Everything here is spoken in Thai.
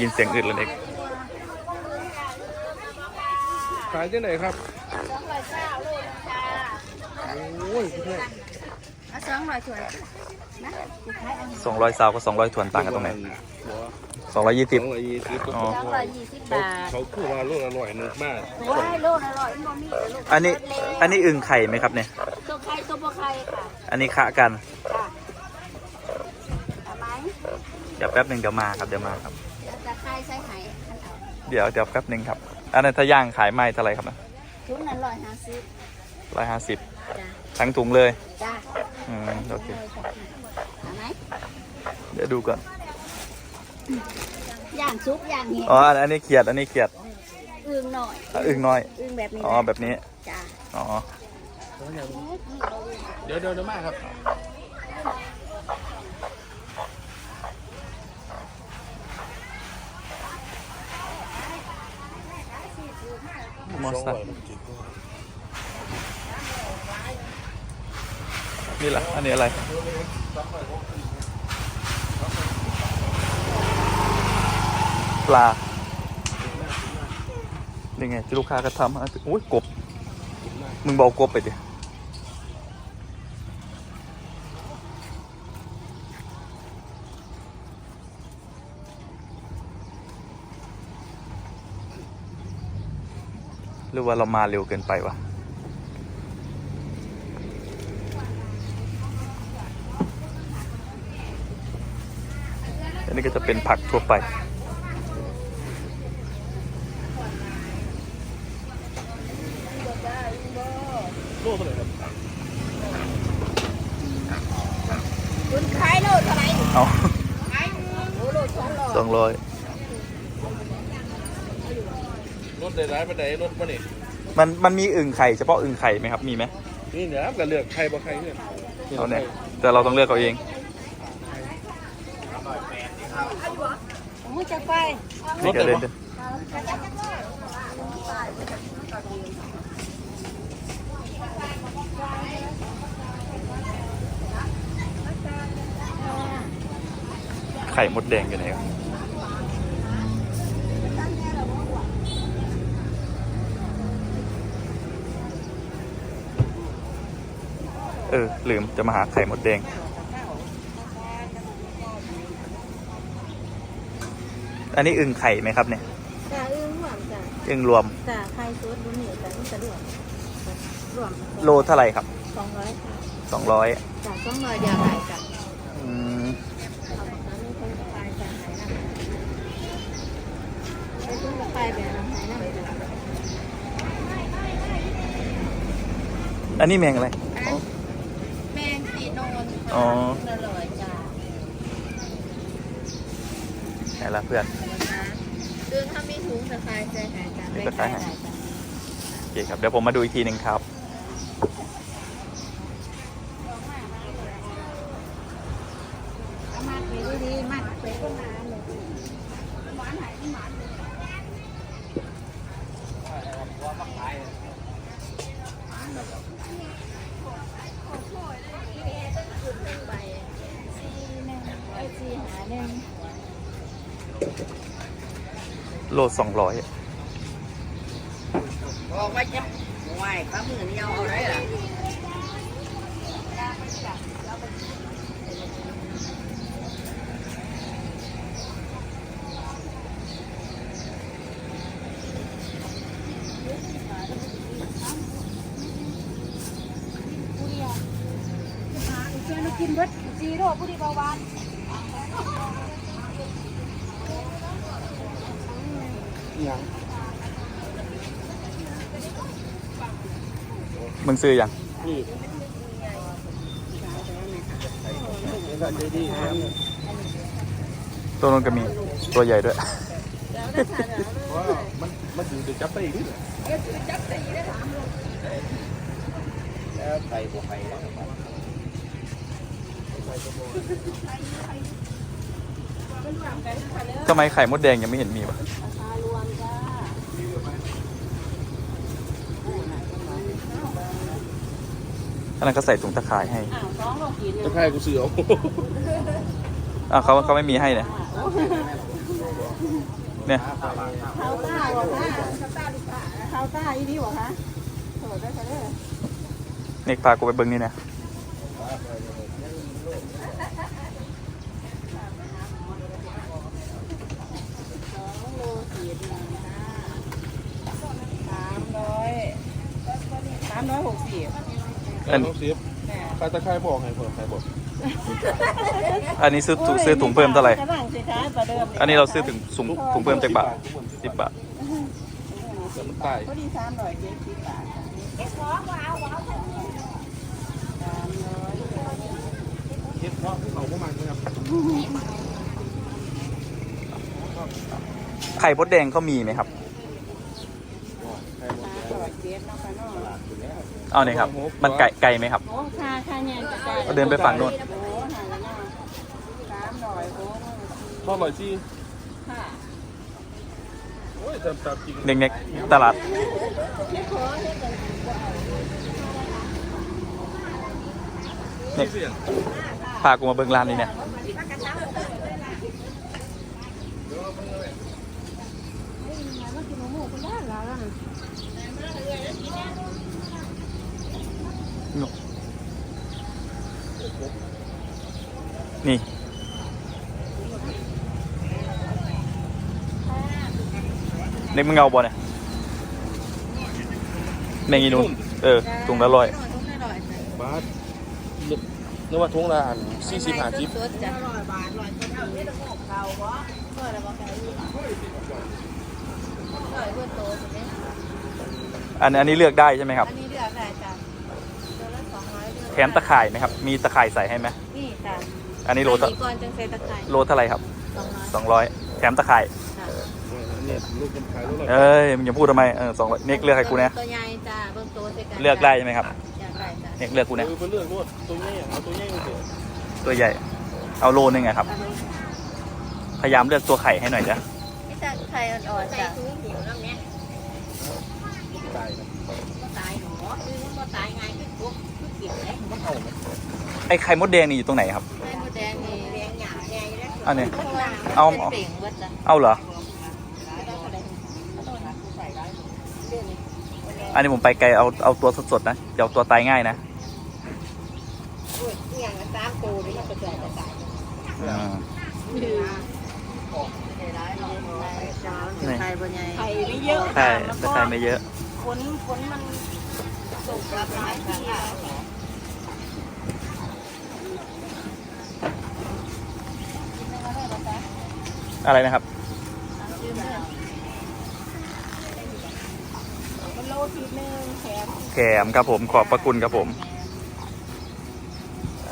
ยินเสียงอึดแล้วเด็กขายที่ไหนครับสองร้อยเก้าโลนึงจ้าโอ้ยพี่แท้เอาสองร้อยถ้วยนะสิขายอันนี้สองร้อยซาวกับสองร้อยถวนต่างกันตรงไหนหัวสองร้อยยี่สสิบองร้อยยี่สิบ อ๋อ สองร้อยยี่สิบบาทเขาคือว่าลูกอร่อยนึกมากโอ้ยโลละร้อยมันบ่มีแต่ลูกอันนี้ อันนี้อึ่งไข่ไหมครับเนี่ย ตัวไข่ตัวบ่ไข่ค่ะอันนี้คะกัน ค่ะเอาไหม เดี๋ยวแป๊บหนึ่งเดี๋ยวมาครับเดี๋ยวมาครับเดี๋ยวจะไข่ ใส่ไข่อันเอาเดี๋ยวเดี๋ยวแป๊บหนึ่งครับ อันนั้นถ้าย่างขายไม่เท่าไหร่ครับนะชุดนั้นร้อยห้าสิบร้อยห้าสิบจ้าทั้งถุงเลยจ้าอืมโอเคเอาไหมเดี๋ยวดูก่อนย่างซุปย่างเห็ดอ๋ออันอันนี้เขียดอันนี้เขียดอึ่งหน่อยอะอึ่งน้อยอึ่งแบบนี้อ๋อแบบนี้จ้าอ๋อ เดี๋ยวเดี๋ยวเดี๋ยวมาครับ มอสซันี่แหละอันนี้อะไร ปลานี่ไงที่ลูกค้าก็ทำอะโอ้ยกบ มึงบอกกบไปดิ หรือว่าเรามาเร็วเกินไปวะอันนี้ก็จะเป็นผักทั่วไปโลเท่าไหร่ครับคุณขายโลเท่าไหร่เอาขายโอ้โลสองร้อย สองร้อย ร ถได้ร้ายไปไหนรถมาเนี่ยมันมันมีอึ่งไข่เฉพาะอึ่งไข่ไหมครับมีไหมนี่เนี่ยครับก็เลือกใครบ่ใครเนี่ยเอาเนี่ยแต่เราต้องเลือกเอาเองผมจะไปนี่ก็เดินเดินไข่มดแดงอยู่ไหนครับ เออ ลืมจะมาหาไข่มดแดง อันนี้อึ่งไข่ไหมครับเนี่ยจ้าอึ้งรวมจ้าอึ่งรวมจ้าไข่ซุปบุญเหนียวจ้าที่จะรวมรวมโลเท่าไหร่ครับสองร้อยค่ะสองร้อยจ้าสองร้อยยาไหลจ้าอืมเอาของนั้นนี่คนกับปลายจ้าไหนนะไอ้คนกับปลายแบบไหนนะจ้าอันนี้แมงอะไรแมงสีโนน อ๋ออร่อยจ้าไหนละเพื่อน คือถ้ามีถุงตะไคร้ใส่หายจ้ามีตะไคร้ให้โอเคครับ เดี๋ยวผมมาดูอีกทีหนึ่งครับ เอามาไปดูดีๆมัดไปก็นานเลยหวานหายที่หวานเลย ไปสี่หนึ่งไอ้สี่หาหนึ่ง โลสองร้อยบอกว่าจะไหวข้ามือนี่เอาเอาได้ล่ะผู้เดียวหาอีกเจ้ากินเบิดจีโร่ผู้เดียวเบาหวาน ยังมึงซื้อยังนี่ก็ใจดีครับตัวนั้นก็มีตัวใหญ่ด้วยว่ามันมันอยู่จะจับไปอีกนิดแล้วไปบ่ไปแล้วทำไมไข่มดแดงยังไม่เห็นมีวะ ราคารวมจ้า อันนั้นก็ใส่ถุงตะข่ายให้อ้าวสองโลกี่เดือตะนไคร้กูซื้อเอาอะเขาเขาไม่มีให้เนี่ยอเนี่ยเขาต้าบอกว่าเขาต้าลูกค้าเขาต้าอีนี่บอกคะโสดได้ค่ะเด้อเน็กพากูไปเบิ่งนี่เนี่ยสองโลสี่เดือนนะสามร้อยสามร้อยหกสิบ อัน น้องซิฟใครตะไคร้บอกไงผมใครบอกอันนี้ซื้อถุงซื้อถุงเพิ่มเท่าไหร่กระบังสิคะประเดิมอันนี้เราซื้อถึงถุงถุงเพิ่มจากบาทสิบบาทแต่มันตายพอดีสามร้อยเจ็ดสิบบาทค่ะสามร้อยเฮ็ดเพราะที่เขาพวกมันนะครับไข่มดแดงเขามีไหมครับ ใครบอก สามร้อยเจ็ดเนาะค่ะเนาะ เอาเนี่ยครับ มันไก่ไก่ไหมครับ โอ้ค่าค่าเนี่ยจะได้ก็เดินไปฝั่งโน้น โอ้หาแล้วเนาะสามร้อยโอ้ชอบอร่อยจี้ค่ะโอ้ยจับจับจริงเน็กๆตลาด นี่เสียงพากูมาเบิ่งร้านนี้เนี่ย นี่เน็กมึงเอาบ่เนี่ยแมงอีนูนเออถุงละร้อยบาสนึกว่าทุ่งละอันสี่สิบห้าสิบสดจ้ะร้อยบาทร้อยคนเอาไม่ต้องหกเขาบ่เพื่ออะไรบ่ไก่ร้อยเพื่อโตใช่ไหมอันอันนี้เลือกได้ใช่ไหมครับอันนี้ แถมตะข่ายไหมครับ มีตะข่ายใส่ให้ไหมนี่จ้ะอันนี้โลเท่าอัก่อนจังเซตะไคร้โลเท่าไหร่ครับสองร้อยสองร้อยแถมตะข่าย จ้ะเนี่ยลูกเป็นขายลูกเลยเอ้ยมึงอย่าพูดทำไมเออสองร้อยเน็กเลือกให้กูนะตัวใหญ่จ้ะเบิ่งตัวใส่กันเลือกได้ใช่ไหมครับอยากได้จ้ะเน็กเลือกกูนะเออเป็นเรื่องรวดตัวนี้เอาตัวนี้มาเถอะตัวใหญ่ เอาโลนึงอะครับพยายามเลือกตัวไข่ให้หน่อยจ้ะนี่จะไข่อ่อนๆจ้ะถุงหิวน้ำเนี้ยตายนะก็ตายหนูคือมันก็ตายง่ายคือปุ๊บคื อเก็บเลยมันเอาไหมไอ้ไข่มดแดงนี่อยู่ตรงไหนครับ ไข่มดแดงนี่แดงหยาแดงอยู่แล้วอันนี้ ข้างล่างเอาเป็นเป่งเบิดจ้ะเอาเหรอได้ก็ได้ต้นใส่ได้เรื่องนี้อันนี้ผมไปไกลเอาเอาตัวสดๆนะจะเอาตัวตายง่ายนะอุ้ยอหย่างละสามตัวนี่มันก็จะตายอืมคือไข่ร้ายเนาะไข่บนใหญ่ไข่ไม่เยอะใช่แต่ไข่ไม่เยอะ ผลผลมันส่งกลับหลายที่แล้ว อะไรนะครับมันโลทีนึงแถมแขมครับผมขอบพระคุณครับผมแห